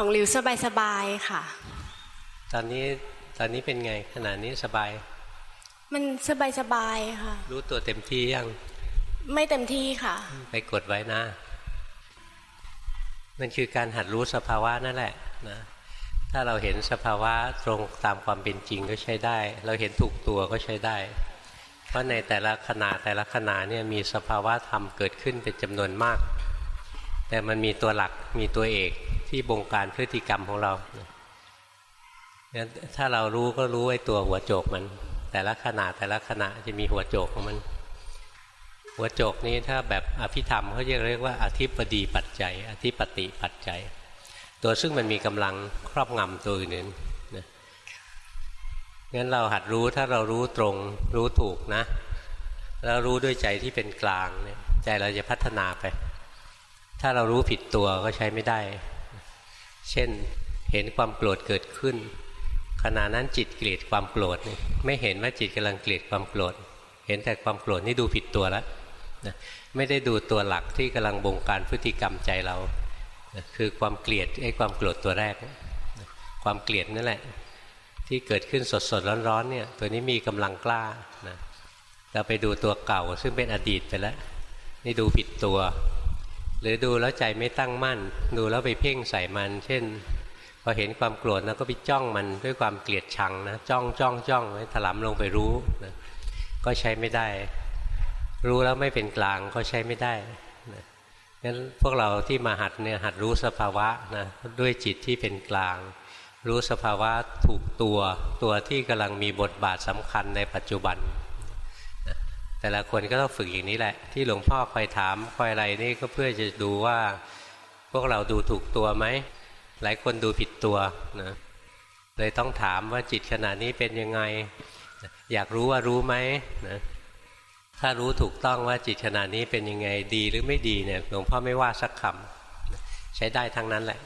ของหลิวสบายๆค่ะ ตอนนี้ตอนนี้เป็นไงขณะนี้สบาย มันสบายๆค่ะ รู้ตัวเต็มที่ยัง ไม่เต็มที่ค่ะ ไปกดไว้นะ มันคือการหัดรู้สภาวะนั่นแหละนะถ้าเราเห็นสภาวะตรงตามความเป็นจริงก็ใช้ได้ เราเห็นถูกตัวก็ใช้ได้ เพราะในแต่ละขณะแต่ละขณะเนี่ยมีสภาวะธรรมเกิดขึ้นเป็นจำนวนมาก แต่มันมีตัวหลักมีตัวเอก ที่บงการพฤติกรรมของเรางั้นถ้าเรารู้ก็รู้ไอ้ตัวหัวโจกมัน แต่ละขณะแต่ละขณะจะมีหัวโจกของมัน หัวโจกนี้ถ้าแบบอภิธรรมเขาจะเรียกว่าอธิปดีปัจจัย อธิปติปัจจัย ตัวซึ่งมันมีกำลังครอบงำตัวอื่นนะงั้นเราหัดรู้ถ้าเรารู้ตรงรู้ถูกนะ แล้วรู้ด้วยใจที่เป็นกลางเนี่ยใจเราจะพัฒนาไป ถ้าเรารู้ผิดตัวก็ใช้ไม่ได้ เช่นเห็นความโกรธเกิดขึ้น ขณะนั้นจิตเกลียดความโกรธไม่เห็นว่าจิตกำลังเกลียดความโกรธเห็นแต่ความโกรธนี่ดูผิดตัวแล้วนะไม่ได้ดูตัวหลักที่กำลังบงการพฤติกรรมใจเรานะคือความเกลียดไอ้ความโกรธตัวแรกนะความเกลียดนั่นแหละ ที่เกิดขึ้นสดสดร้อนๆเนี่ยตัวนี้มีกำลังกล้านะเราไปดูตัวเก่าซึ่งเป็นอดีตไปแล้วนี่ดูผิดตัว หรือดูแล้วใจไม่ตั้งมั่น ดูแล้วไปเพ่งใส่มัน เช่น พอเห็นความโกรธแล้วก็ไปจ้องมันด้วยความเกลียดชังนะจ้องจ้องจ้องไว้ถลำลงไปรู้นะก็ใช้ไม่ได้ รู้แล้วไม่เป็นกลางก็ใช้ไม่ได้นะงั้นพวกเราที่มาหัดเนี่ยหัดรู้สภาวะนะด้วยจิตที่เป็นกลาง รู้สภาวะถูกตัวตัวที่กำลังมีบทบาทสำคัญในปัจจุบัน แต่ละคนก็ต้องฝึกอย่างนี้แหละ ที่หลวงพ่อคอยถามคอยอะไรนี่ก็เพื่อจะดูว่า พวกเราดูถูกตัวไหม หลายคนดูผิดตัวนะเลยต้องถามว่าจิตขณะนี้เป็นยังไง อยากรู้ว่ารู้ไหมนะถ้ารู้ถูกต้องว่าจิตขณะนี้เป็นยังไงดีหรือไม่ดีเนี่ยหลวงพ่อไม่ว่าสักคำใช้ได้ทั้งนั้นแหละ